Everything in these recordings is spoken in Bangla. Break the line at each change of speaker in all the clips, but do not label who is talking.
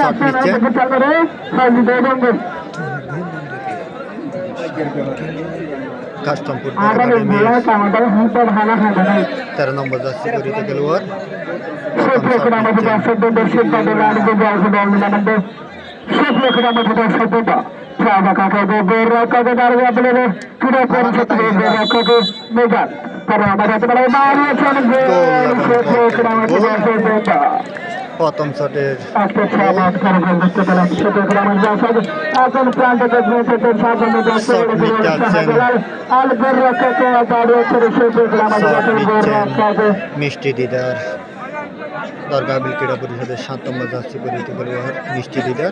শট নিচ্ছে কাস্টম ফুটবল একাডেমি তেরো নম্বর যাচ্ছে গরিত খেলোয়াড় প্রথম শটের মিষ্টি দিদার দরগা বিল ক্রীড়া পরিষদের সাত নম্বর যাচ্ছে খেলোয়াড় মিষ্টি দিদার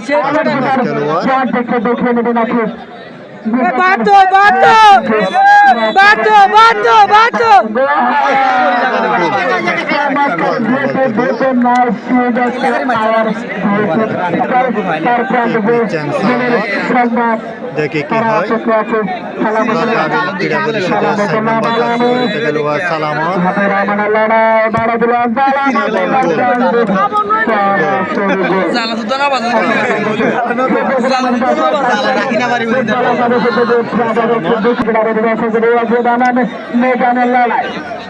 খেলোয়াড়
বাতো বাতো বাতো বাতো বাতো
দেখি কি হয়। ক্রীড়া